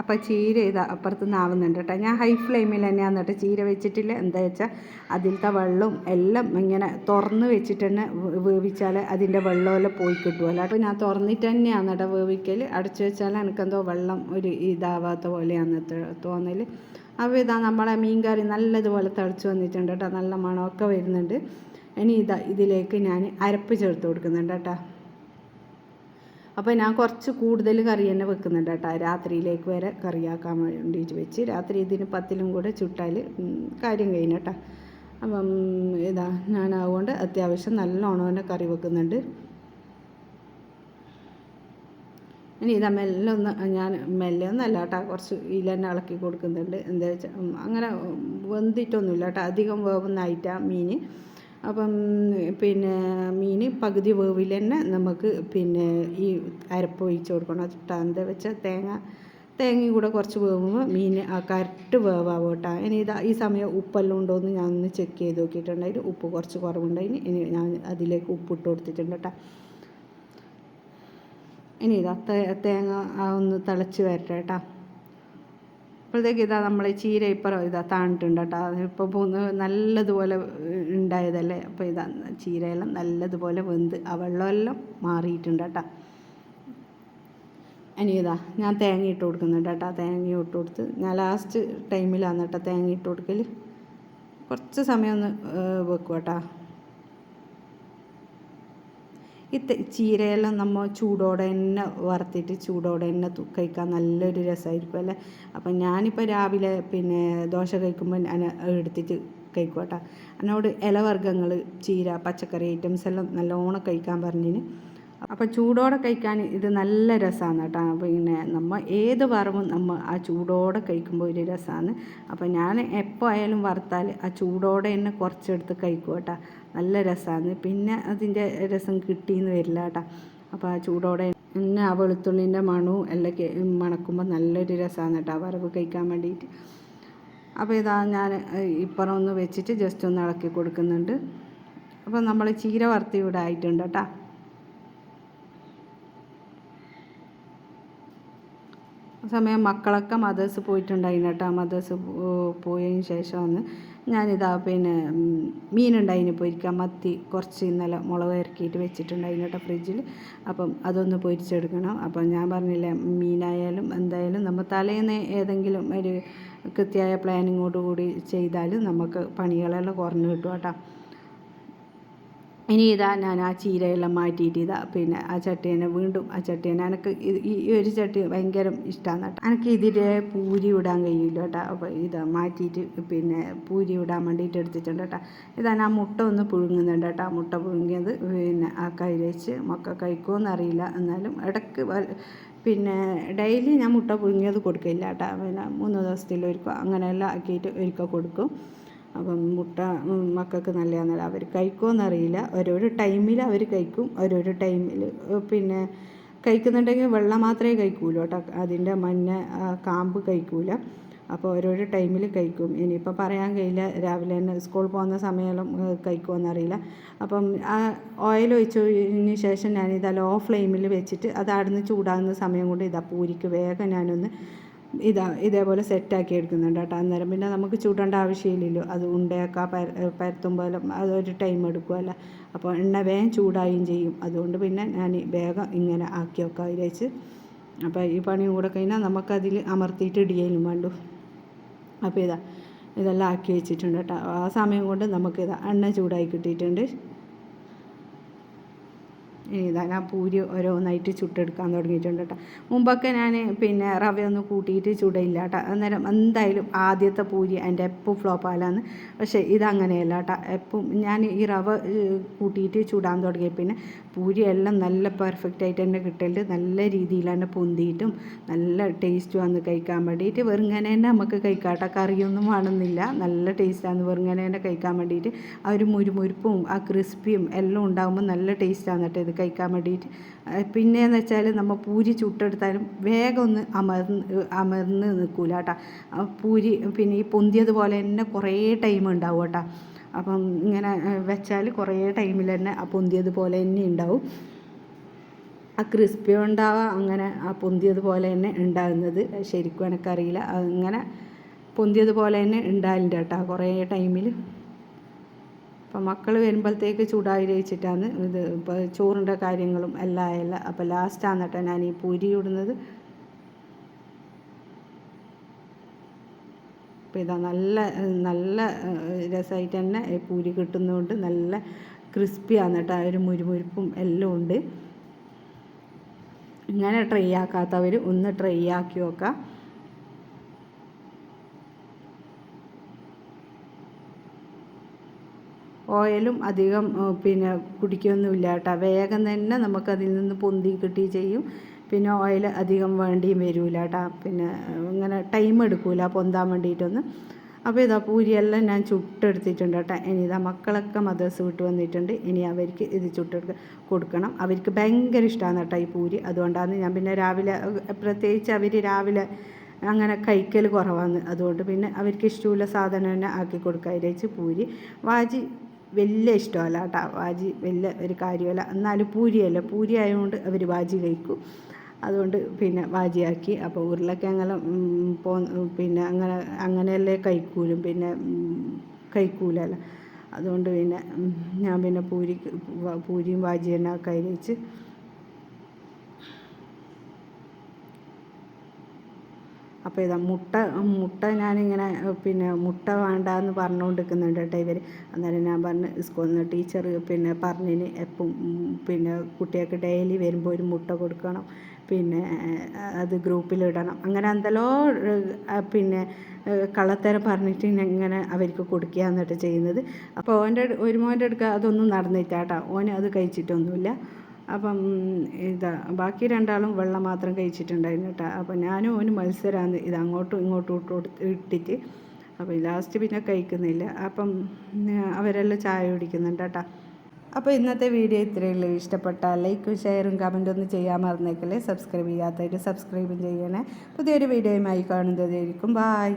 അപ്പോൾ ചീര ഇത് അപ്പുറത്ത് നിന്ന് ആവുന്നുണ്ട് കേട്ടോ. ഞാൻ ഹൈ ഫ്ലെയിമിൽ തന്നെയാണ് കേട്ടോ ചീര വെച്ചിട്ടില്ല. എന്താ വെച്ചാൽ അതിലത്തെ വെള്ളവും എല്ലാം ഇങ്ങനെ തുറന്ന് വെച്ചിട്ട് തന്നെ വേവിച്ചാൽ അതിന്റെ വെള്ളമെല്ലാം പോയി കിട്ടുമല്ലോ അപ്പോൾ ഞാൻ തുറന്നിട്ട് തന്നെയാണ് കേട്ടോ വേവിക്കൽ അടച്ചു വെച്ചാൽ എനിക്കെന്തോ വെള്ളം ഒരു ഇതാവാത്ത പോലെയാണ് തോന്നൽ അപ്പോൾ ഇതാ നമ്മളെ മീൻ കറി നല്ലതുപോലെ തിളച്ച് വന്നിട്ടുണ്ട് കേട്ടോ. നല്ല മണമൊക്കെ വരുന്നുണ്ട്. ഇനി ഇതാ ഇതിലേക്ക് ഞാൻ അരപ്പ് ചേർത്ത് കൊടുക്കുന്നുണ്ട് കേട്ടോ. അപ്പോൾ ഞാൻ കുറച്ച് കൂടുതൽ കറി തന്നെ വെക്കുന്നുണ്ട് കേട്ടോ. രാത്രിയിലേക്ക് വരെ കറിയാക്കാൻ വേണ്ടിയിട്ട് വെച്ച്. രാത്രി ഇതിന് പത്തിലും കൂടെ ചുട്ടാൽ കാര്യം കഴിഞ്ഞു കേട്ടോ. അപ്പം ഇതാ ഞാൻ അതുകൊണ്ട് അത്യാവശ്യം നല്ലോണം തന്നെ കറി വെക്കുന്നുണ്ട്. ഇനി ഇതാ മെല്ലെ ഒന്ന് ഞാൻ മെല്ലെ ഒന്നല്ല കേട്ടോ കുറച്ച് ഇല തന്നെ ഇളക്കി കൊടുക്കുന്നുണ്ട്. എന്താ വെച്ചാൽ അങ്ങനെ വെന്തിട്ടൊന്നുമില്ല കേട്ടോ. അധികം വേവുന്നായിട്ടാണ് മീൻ അപ്പം പിന്നെ മീൻ പകുതി വേവിൽ തന്നെ നമുക്ക് പിന്നെ ഈ അരപ്പ് ഒഴിച്ച് കൊടുക്കണം. കേട്ടോ എന്താ വെച്ചാൽ തേങ്ങ തേങ്ങയും കൂടെ കുറച്ച് വേവുമ്പോൾ മീൻ ആ കറക്റ്റ് വേവാവും കേട്ടോ ഇനി ഇതാ ഈ സമയം ഉപ്പെല്ലാം ഉണ്ടോ എന്ന് ഞാൻ ഒന്ന് ചെക്ക് ചെയ്ത് നോക്കിയിട്ടുണ്ടായി ഉപ്പ് കുറച്ച് കുറവുണ്ടായിന് ഇനി ഞാൻ അതിലേക്ക് ഉപ്പിട്ട് കൊടുത്തിട്ടുണ്ട് കേട്ടോ ഇനി ഇതാ തേങ്ങ ഒന്ന് തിളച്ച് വരട്ടെ കേട്ടോ അപ്പോഴത്തേക്ക് ഇതാ നമ്മൾ ചീര ഇപ്പുറം ഇതാ താണിട്ടുണ്ട് കേട്ടോ. ഇപ്പോൾ പോന്ന് നല്ലതുപോലെ ഉണ്ടായതല്ലേ? അപ്പോൾ ഇതാ ചീരയെല്ലാം നല്ലതുപോലെ വെന്ത് ആ വെള്ളമെല്ലാം മാറിയിട്ടുണ്ട് കേട്ടോ. ഇതാ ഞാൻ തേങ്ങ ഇട്ട് കൊടുക്കുന്നുണ്ട് കേട്ടോ. തേങ്ങ ഇട്ട് കൊടുത്ത് ഞാൻ ലാസ്റ്റ് ടൈമിലാണ് കേട്ടോ തേങ്ങ ഇട്ട് കൊടുക്കൽ കുറച്ച് സമയം ഒന്ന് വെക്കും കേട്ടോ. ഈ ചീരയെല്ലാം നമ്മൾ ചൂടോടെ തന്നെ വറുത്തിട്ട് ചൂടോടെ തന്നെ കഴിക്കാൻ നല്ലൊരു രസമായിരിക്കും അല്ലേ? അപ്പം ഞാനിപ്പോൾ രാവിലെ പിന്നെ ദോശ കഴിക്കുമ്പോൾ ഞാൻ എടുത്തിട്ട് കഴിക്കും കേട്ടോ എന്നോട് ഇലവർഗങ്ങൾ ചീര പച്ചക്കറി ഐറ്റംസ് എല്ലാം നല്ലോണം കഴിക്കാൻ പറഞ്ഞിന്. അപ്പോൾ ചൂടോടെ കഴിക്കാൻ ഇത് നല്ല രസമാണ് കേട്ടോ. പിന്നെ നമ്മൾ ഏത് വറവും നമ്മൾ ആ ചൂടോടെ കഴിക്കുമ്പോൾ ഒരു രസമാണ് അപ്പോൾ ഞാൻ എപ്പോൾ ആയാലും വറുത്താൽ ആ ചൂടോടെ തന്നെ കുറച്ചെടുത്ത് കഴിക്കും കേട്ടോ നല്ല രസമാണ്. പിന്നെ അതിന്റെ രസം കിട്ടിയെന്ന് വരില്ല കേട്ടോ. അപ്പോൾ ആ ചൂടോടെ പിന്നെ ആ വെളുത്തുള്ളിന്റെ മണവും എല്ലാം മണക്കുമ്പോൾ നല്ലൊരു രസമാണ് കേട്ടോ വറവ് കഴിക്കാൻ വേണ്ടിയിട്ട് അപ്പോൾ ഇതാ ഞാൻ ഇപ്പുറം ഒന്ന് വെച്ചിട്ട് ജസ്റ്റ് ഒന്ന് ഇളക്കി കൊടുക്കുന്നുണ്ട്. അപ്പോൾ നമ്മൾ ചീര വറുത്തി ഇവിടെ ആയിട്ടുണ്ട് കേട്ടോ. സമയം മക്കളൊക്കെ മദേഴ്സ് പോയിട്ടുണ്ടായിരുന്നു കേട്ടോ. മദേഴ്സ് പോയതിന് ശേഷമാണ്. ഞാനിതാ പിന്നെ മീനുണ്ടായിന് പൊരിക്കാൻ. മത്തി കുറച്ച് ഇന്നലെ മുളക് ഇറക്കിയിട്ട് വെച്ചിട്ടുണ്ടായിരുന്നു കേട്ടോ ഫ്രിഡ്ജിൽ അപ്പം അതൊന്ന് പൊരിച്ചെടുക്കണം. അപ്പം ഞാൻ പറഞ്ഞില്ലേ മീനായാലും എന്തായാലും നമ്മൾ തലേന്ന് ഏതെങ്കിലും ഒരു കൃത്യമായ പ്ലാനിങ്ങോട് ചെയ്താൽ നമുക്ക് പണികളെല്ലാം കുറഞ്ഞു കിട്ടും കേട്ടോ. ഇനി ഇതാ ഞാൻ ആ ചീരയെല്ലാം മാറ്റിയിട്ട് ഇതാ പിന്നെ ആ ചട്ടീനെ വീണ്ടും ആ ചട്ടീനെ എനിക്ക് ഈ ഒരു ചട്ടി ഭയങ്കര ഇഷ്ടമാണ് കേട്ടോ. എനിക്ക് ഇതിലെ പൂരി ഇടാൻ കഴിയില്ല കേട്ടോ. അപ്പോൾ ഇതാ മാറ്റിയിട്ട് പിന്നെ പൂരി ഇടാൻ വേണ്ടിയിട്ട് എടുത്തിട്ടുണ്ട് കേട്ടോ. ഇതാ ഞാൻ മുട്ട ഒന്ന് പുഴുങ്ങുന്നുണ്ട് കേട്ടോ. മുട്ട പുഴുങ്ങിയത് പിന്നെ ആ കൈ വെച്ച് മക്ക കഴിക്കുമോ അറിയില്ല. എന്നാലും ഇടയ്ക്ക് പിന്നെ ഡെയിലി ഞാൻ മുട്ട പുഴുങ്ങിയത് കൊടുക്കില്ല കേട്ടോ. പിന്നെ മൂന്ന് ദിവസത്തിലൊരിക്കൽ അങ്ങനെയെല്ലാം ആക്കിയിട്ട് ഒരിക്കൽ കൊടുക്കും. അപ്പം മുട്ട മക്കൾക്ക് നല്ലതാണെന്നല്ല അവർ കഴിക്കുമെന്നറിയില്ല ഓരോരോ ടൈമിൽ അവർ കഴിക്കും. ഓരോരോ ടൈമിൽ പിന്നെ കഴിക്കുന്നുണ്ടെങ്കിൽ വെള്ളം മാത്രമേ കഴിക്കൂലൂ കേട്ടോ. അതിന്റെ മഞ്ഞ കാമ്പ് കഴിക്കൂല. അപ്പോൾ ഓരോരോ ടൈമിൽ കഴിക്കും. ഇനിയിപ്പോൾ പറയാൻ കഴിയില്ല. രാവിലെ തന്നെ സ്കൂളിൽ പോകുന്ന സമയം കഴിക്കുമെന്നറിയില്ല അപ്പം ആ ഓയിൽ ഒഴിച്ചതിന് ശേഷം ഞാനിത് ലോ ഫ്ലെയിമിൽ വെച്ചിട്ട് അത് അവിടുന്ന് ചൂടാകുന്ന സമയം കൊണ്ട് ഇതാ പൂരിക്ക് വേഗം ഞാനൊന്ന് ഇതാ ഇതേപോലെ സെറ്റാക്കി എടുക്കുന്നുണ്ട് കേട്ടോ. അന്നേരം പിന്നെ നമുക്ക് ചൂടേണ്ട ആവശ്യമില്ലല്ലോ. അത് ഉണ്ടയൊക്കെ പര പരത്തുമ്പോൾ അതൊരു ടൈം എടുക്കുമല്ലോ അപ്പോൾ എണ്ണ വേഗം ചൂടായും ചെയ്യും. അതുകൊണ്ട് പിന്നെ ഞാൻ വേഗം ഇങ്ങനെ ആക്കി വെക്കാം വിചാരിച്ച് അപ്പോൾ ഈ പണി കൂടെ കഴിഞ്ഞാൽ നമുക്കതിൽ അമർത്തിയിട്ട് ഇടിയലും വേണ്ടു. അപ്പോൾ ഇതാ ഇതെല്ലാം ആക്കി വെച്ചിട്ടുണ്ട് കേട്ടോ. ആ സമയം കൊണ്ട് നമുക്കിതാ എണ്ണ ചൂടായി കിട്ടിയിട്ടുണ്ട്. ഇതാ ഞാൻ പൂരി ഓരോന്നായിട്ട് ചുട്ടെടുക്കാൻ തുടങ്ങിയിട്ടുണ്ട് കേട്ടോ. മുമ്പൊക്കെ ഞാൻ പിന്നെ റവ ഒന്ന് കൂട്ടിയിട്ട് ചുടയില്ല കേട്ടോ. അന്നേരം എന്തായാലും ആദ്യത്തെ പൂരി എന്റെ എപ്പോൾ ഫ്ലോപ്പാലാന്ന് പക്ഷേ ഇതങ്ങനെയല്ല കേട്ടോ. എപ്പം ഞാൻ ഈ റവ കൂട്ടിയിട്ട് ചുടാൻ തുടങ്ങിയ പിന്നെ പൂരി എല്ലാം നല്ല പെർഫെക്റ്റ് ആയിട്ട് തന്നെ കിട്ടലുണ്ട്. നല്ല രീതിയിൽ തന്നെ പൊന്തിയിട്ടും നല്ല ടേസ്റ്റ് വന്ന് കഴിക്കാൻ വേണ്ടിയിട്ട് വെറുങ്ങനെ തന്നെ നമുക്ക് കഴിക്കാട്ടോ കറിയൊന്നും വേണമെന്നില്ല. നല്ല ടേസ്റ്റാണ് വെറുങ്ങനെ തന്നെ കഴിക്കാൻ വേണ്ടിയിട്ട്. ആ ഒരു മുരുമുരുപ്പും ആ ക്രിസ്പിയും എല്ലാം ഉണ്ടാകുമ്പോൾ നല്ല ടേസ്റ്റാണ് കേട്ടോ ഇത് കഴിക്കാൻ വേണ്ടിയിട്ട്. പിന്നെയെന്ന് വെച്ചാൽ നമ്മൾ പൂരി ചുട്ടെടുത്താലും വേഗം ഒന്ന് അമർന്ന് അമർന്ന് നിൽക്കൂല കേട്ടോ. പൂരി പിന്നെ ഈ പൊന്തിയതുപോലെ തന്നെ കുറേ ടൈം ഉണ്ടാവും കേട്ടോ. അപ്പം ഇങ്ങനെ വെച്ചാൽ കുറേ ടൈമിൽ തന്നെ ആ പൊന്തിയതുപോലെ തന്നെ ഉണ്ടാവും. ആ ക്രിസ്പി ഉണ്ടാവുക അങ്ങനെ ആ പൊന്തിയതുപോലെ തന്നെ ഉണ്ടാകുന്നത്. ശരിക്കും എനിക്കറിയില്ല. അങ്ങനെ പൊന്തിയതുപോലെ തന്നെ ഉണ്ടാവില്ല കേട്ടോ കുറേ ടൈമിൽ അപ്പം മക്കൾ വരുമ്പോഴത്തേക്ക് ചൂടായി വെച്ചിട്ടാണ് ഇത് ഇപ്പോൾ ചോറിന്റെ കാര്യങ്ങളും എല്ലാം ആയല്ല അപ്പോൾ ലാസ്റ്റാണ് കേട്ടോ ഞാൻ ഈ പൂരി ഇടുന്നത്. അപ്പോൾ ഇതാ നല്ല നല്ല രസമായിട്ട് തന്നെ പൂരി കിട്ടുന്നതുകൊണ്ട് നല്ല ക്രിസ്പിയാണ് കേട്ടോ ഒരു മുരുമുരുപ്പും എല്ലാം ഉണ്ട്. ഇങ്ങനെ ട്രൈ ആക്കാത്തവർ ഒന്ന് ട്രൈ ആക്കി നോക്കാം. ഓയിലും അധികം പിന്നെ കുടിക്കൊന്നുമില്ല കേട്ടോ വേഗം തന്നെ നമുക്കതിൽ നിന്ന് പൊന്തി കിട്ടി ചെയ്യും. പിന്നെ ഓയിൽ അധികം വേണ്ടിയും വരില്ല കേട്ടോ പിന്നെ ഇങ്ങനെ ടൈം എടുക്കില്ല പൊന്താൻ വേണ്ടിയിട്ടൊന്നും. അപ്പോൾ ഇതാ പൂരിയെല്ലാം ഞാൻ ചുട്ടെടുത്തിട്ടുണ്ട് കേട്ടോ ഇനി ഇതാ മക്കളൊക്കെ മദേഴ്സ് വിട്ട് വന്നിട്ടുണ്ട്. ഇനി അവർക്ക് ഇത് ചുട്ടെടുക്ക കൊടുക്കണം. അവർക്ക് ഭയങ്കര ഇഷ്ടമാണ് കേട്ടോ ഈ പൂരി. അതുകൊണ്ടാണ് ഞാൻ പിന്നെ രാവിലെ പ്രത്യേകിച്ച് അവർ രാവിലെ അങ്ങനെ കഴിക്കൽ കുറവാണ് അതുകൊണ്ട് പിന്നെ അവർക്ക് ഇഷ്ടമുള്ള സാധനം തന്നെ ആക്കി കൊടുക്കുക. വിചാരിച്ച് പൂരി വാജി വലിയ ഇഷ്ടമല്ല കേട്ടോ വാജി വലിയ ഒരു കാര്യമല്ല. എന്നാലും പൂരിയല്ല പൂരി ആയതുകൊണ്ട് അവർ വാജി കഴിക്കും. അതുകൊണ്ട് പിന്നെ വാജിയാക്കി. അപ്പോൾ ഉരുളക്കിഴങ്ങെല്ലാം പോ പിന്നെ അങ്ങനെ അങ്ങനെയല്ലേ കഴിക്കൂലും പിന്നെ കഴിക്കൂലല്ലോ. അതുകൊണ്ട് പിന്നെ ഞാൻ പിന്നെ പൂരി പൂരിയും വാജി തന്നെ വെച്ച് അപ്പോൾ ഇതാ മുട്ട മുട്ട ഞാനിങ്ങനെ പിന്നെ മുട്ട വേണ്ട എന്ന് പറഞ്ഞുകൊണ്ടിരിക്കുന്നുണ്ട് കേട്ടോ ഇവർ അന്നേരം ഞാൻ പറഞ്ഞു സ്കൂളിൽ നിന്ന് ടീച്ചർ പിന്നെ പറഞ്ഞിന് എപ്പം പിന്നെ കുട്ടികൾക്ക് ഡെയിലി വരുമ്പോൾ ഒരു മുട്ട കൊടുക്കണം. പിന്നെ അത് ഗ്രൂപ്പിലിടണം അങ്ങനെ എന്തെല്ലോ പിന്നെ കള്ളത്തരം പറഞ്ഞിട്ട് ഇങ്ങനെ അവർക്ക് കൊടുക്കുക എന്നിട്ട് ചെയ്യുന്നത്. അപ്പോൾ ഓന്റെ ഒരു മോന്റെ അടുക്ക അതൊന്നും നടന്നിട്ടാട്ടോ ഓന് അത് കഴിച്ചിട്ടൊന്നുമില്ല. അപ്പം ഇതാ ബാക്കി രണ്ടാളും വെള്ളം മാത്രം കഴിച്ചിട്ടുണ്ടായിരുന്നു കേട്ടോ. അപ്പം ഞാനും ഓന് മത്സരമാണ് ഇത് അങ്ങോട്ടും ഇങ്ങോട്ടും ഇട്ട് ഇട്ടിട്ട് അപ്പോൾ ലാസ്റ്റ് പിന്നെ കഴിക്കുന്നില്ല. അപ്പം അവരെല്ലാം ചായ കുടിക്കുന്നുണ്ട് കേട്ടോ. അപ്പോൾ ഇന്നത്തെ വീഡിയോ ഇത്രയേ ഉള്ളൂ. ഇഷ്ടപ്പെട്ട ലൈക്കും ഷെയറും കമന്റും ഒന്നും ചെയ്യാൻ മറന്നേക്കല്ലേ. സബ്സ്ക്രൈബ് ചെയ്യാത്തവർ സബ്സ്ക്രൈബും ചെയ്യണേ. പുതിയൊരു വീഡിയോയുമായി കാണുന്നതായിരിക്കും. ബായ്